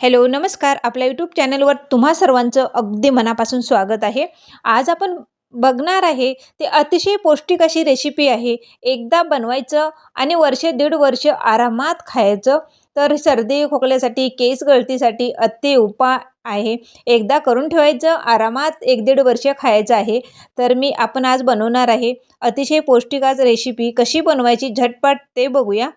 Hello नमस्कार. आपल्या YouTube चॅनलवर तुम्हा सर्वांचं अगदी मनापासून स्वागत आहे. आज आपण बघणार आहे ते अतिशय पौष्टिक अशी रेसिपी आहे. एकदा बनवायचं आणि वर्ष दीड वर्ष आरामात खायचं तर सर्दी खोकल्यासाठी केस गळतीसाठी अति उपाय आहे. एकदा करून ठेवायचं आरामात एक दीड वर्ष खायचं आहे तर मी आपण आज बनवणार आहे. अतिशय पौष्टिक आज रेसिपी कशी बनवायची झटपट ते बघूया.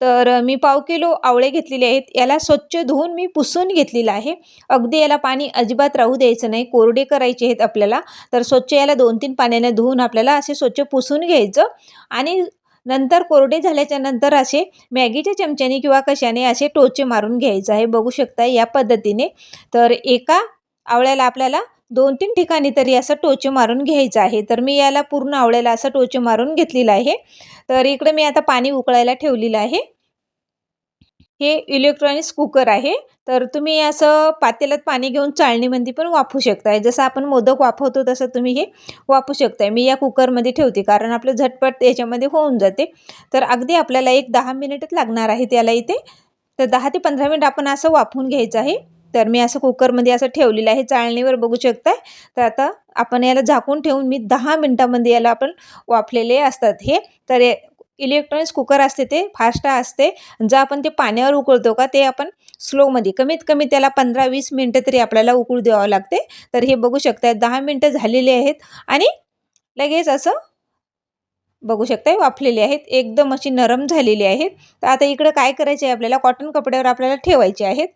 तर मी पाव किलो आवळे घेतलेले आहेत. याला स्वच्छ धुवून मी पुसून घेतलेलं आहे. अगदी याला पाणी अजिबात राहू द्यायचं नाही. कोरडे करायचे आहेत आपल्याला. तर स्वच्छ याला दोन तीन पाण्याने धुवून आपल्याला असे स्वच्छ पुसून घ्यायचं. आणि नंतर कोरडे झाल्याच्यानंतर असे मॅगीच्या चमच्याने किंवा कशाने असे टोचे मारून घ्यायचं आहे. बघू शकता या पद्धतीने. तर एका आवळ्याला आपल्याला दोन तीन ठिकाणी तरी असं टोचे मारून घ्यायचं आहे. तर मी याला पूर्ण आवळ्याला असं टोचे मारून घेतलेलं आहे. तर इकडे मी आता पाणी उकळायला ठेवलेलं आहे. हे इलेक्ट्रॉनिक्स कुकर आहे. तर तुम्ही असं पातेल्यात पाणी घेऊन चाळणीमध्ये पण वापरू शकताय. जसं आपण मोदक वाफवतो तसं तुम्ही हे वापरू शकताय. मी या कुकरमध्ये ठेवते. कारण आपलं झटपट याच्यामध्ये होऊन जाते. तर अगदी आपल्याला एक दहा मिनिटच लागणार आहे त्याला इथे. तर दहा ते पंधरा मिनिट आपण असं वाफवून घ्यायचं आहे. तर मी असं कुकरमध्ये असं ठेवलेलं आहे चाळणीवर बघू शकताय. तर आता आपण याला झाकून ठेवून मी दहा मिनटामध्ये याला आपण वाफलेले असतात हे. तर इलेक्ट्रॉनिक्स कुकर असते ते फास्ट असते. जर आपण ते पाण्यावर उकळतो का ते आपण स्लोमध्ये कमीत कमी त्याला पंधरा वीस मिनटं तरी आपल्याला उकळू द्यावं लागते. तर हे बघू शकताय दहा मिनटं झालेली आहेत. आणि लगेच असं बघू शकताय वाफलेले आहेत. एकदम अशी नरम झालेली आहेत. तर आता इकडं काय करायचे आहे आपल्याला कॉटन कपड्यावर आपल्याला ठेवायचे आहेत.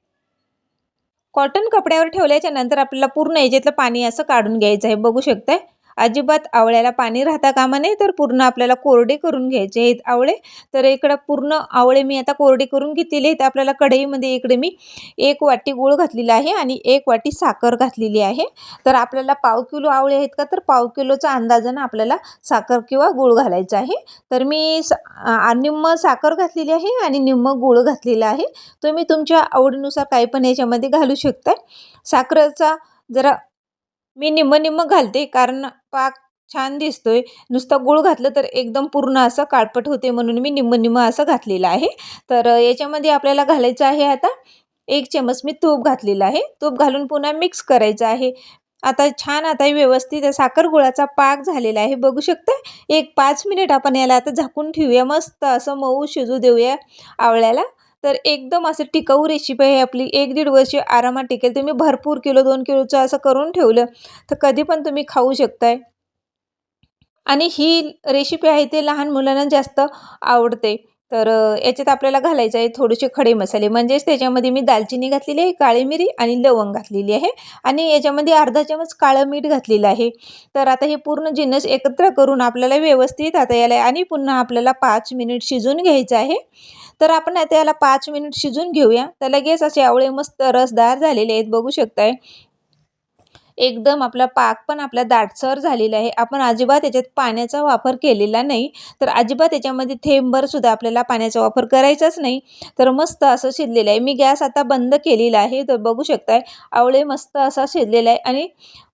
कॉटन कपड्यावर ठेवल्याच्या नंतर आपल्याला पूर्ण याच्यातलं पाणी असं काढून घ्यायचं आहे. बघू शकताय? अजिबात आवळ्याला पाणी राहता कामा नये तर पूर्ण आपल्याला कोरडे करून घ्यायचे आहेत आवळे. तर इकडं पूर्ण आवळे मी आता कोरडे करून घेतलेले आहेत. आपल्याला कढईमध्ये इकडे मी एक वाटी गूळ घातलेला आहे आणि एक वाटी साखर घातलेली आहे. तर आपल्याला पाव किलो आवळे आहेत का तर पाव किलोचा अंदाजानं आपल्याला साखर किंवा गूळ घालायचं आहे. तर मी निम्म साखर घातलेली आहे आणि निम्म गूळ घातलेला आहे. तुम्ही तुमच्या आवडीनुसार काही पण याच्यामध्ये घालू शकता साखरेचा जरा मी निम्म निम्म घालते कारण पाक छान दिसतोय. नुसतं गूळ घातलं तर एकदम पूर्ण असं काळपट होते म्हणून मी निम्म निम्म असं घातलेलं आहे. तर याच्यामध्ये आपल्याला घालायचं आहे आता एक चमच मी तूप घातलेलं आहे. तूप घालून पुन्हा मिक्स करायचं आहे. आता छान आता व्यवस्थित साखर गुळाचा पाक झालेला आहे. बघू शकता एक पाच मिनिट आपण याला आता झाकून ठेवूया. मस्त असं मऊ शिजू देऊया आवळ्याला. तर एकदम असं टिकाऊ रेसिपी आहे आपली. एक दीड वर्ष आरामात टिकेल. तुम्ही भरपूर किलो दोन किलोचं असं करून ठेवलं तर कधी पण तुम्ही खाऊ शकताय. आणि ही रेसिपी आहे ते लहान मुलांना जास्त आवडते. तर याच्यात आपल्याला घालायचं आहे थोडेसे खडे मसाले. म्हणजेच त्याच्यामध्ये मी दालचिनी घातलेली आहे काळी मिरी आणि लवंग घातलेली आहे आणि याच्यामध्ये अर्धा चमच काळं मीठ घातलेलं आहे. तर आता हे पूर्ण जिन्नस एकत्र करून आपल्याला व्यवस्थित आता याला आणि पुन्हा आपल्याला पाच मिनिट शिजून घ्यायचं आहे. तर आपण आता याला पाच मिनिट शिजून घेऊया. तर लगेच असे आवळे मस्त रसदार झालेले आहेत बघू शकताय. एकदम आपला पाक पण आपला दाटसर झालेला आहे. आपण अजिबात याच्यात पाण्याचा वापर केलेला नाही. तर अजिबात याच्यामध्ये थेंबरसुद्धा आपल्याला पाण्याचा वापर करायचाच नाही. तर मस्त असं शिजलेलं आहे. मी गॅस आता बंद केलेला आहे. तर बघू शकताय आवळे मस्त असा शिजलेला आहे आणि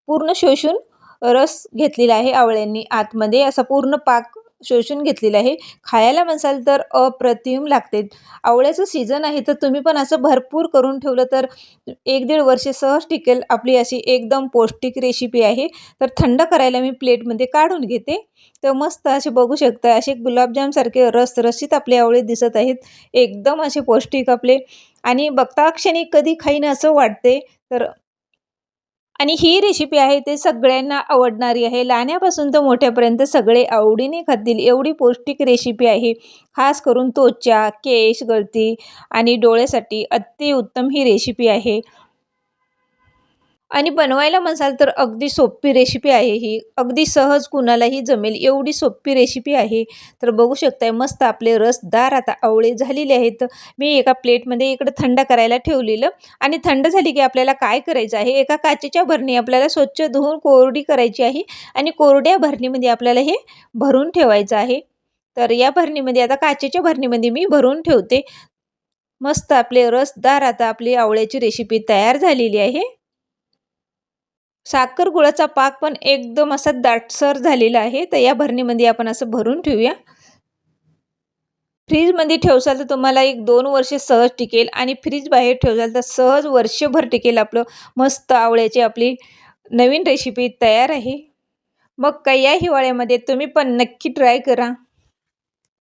पूर्ण शोषून रस घेतलेला आहे आवळ्यांनी आतमध्ये. असा पूर्ण पाक शोषून घेतलेलं आहे. खायला म्हणसाल तर अप्रतिम लागते. आवळ्याचं सीझन आहे तर तुम्ही पण असं भरपूर करून ठेवलं तर एक दीड वर्षे सहज टिकेल आपली अशी एकदम पौष्टिक रेसिपी आहे. तर थंड करायला मी प्लेटमध्ये काढून घेते. तर मस्त असे बघू शकता असे गुलाबजामसारखे रसरशीत आपले आवळे दिसत आहेत. एकदम असे पौष्टिक आपले. आणि बघता क्षणी कधी खाईन असं वाटते. तर आणि ही रेसिपी आहे ते सगळ्यांना आवडणारी आहे. लहान्यापासून तर मोठ्यापर्यंत सगळे आवडीने खातील एवढी पौष्टिक रेसिपी आहे. खास करून त्वचा केश गळती आणि डोळ्यासाठी अतिउत्तम ही रेसिपी आहे. आणि बनवायला म्हणसाल तर अगदी सोपी रेसिपी आहे ही. अगदी सहज कुणालाही जमेल एवढी सोपी रेसिपी आहे. तर बघू शकताय मस्त आपले रसदार आता आवळे झालेले आहेत. मी एका प्लेटमध्ये इकडं थंड करायला ठेवलेलं. आणि थंड झाली की आपल्याला काय करायचं आहे? एका काचेच्या भरणी आपल्याला स्वच्छ धुवून कोरडी करायची आहे. आणि कोरड्या भरणीमध्ये आपल्याला हे भरून ठेवायचं आहे. तर या भरणीमध्ये आता काचेच्या भरणीमध्ये मी भरून ठेवते. मस्त आपले रसदार आता आपली आवळ्याची रेसिपी तयार झालेली आहे. साखर गुळाचा पाक पण एकदम असा दाटसर झालेला आहे. तर या भरणीमध्ये आपण असं भरून ठेवूया. फ्रीजमध्ये ठेवसाल तर तुम्हाला एक दोन वर्षे सहज टिकेल आणि फ्रीज बाहेर ठेवसाल तर सहज वर्षभर टिकेल आपलं मस्त आवळ्याची आपली नवीन रेसिपी तयार आहे. मग काय या हिवाळ्यामध्ये तुम्ही पण नक्की ट्राय करा.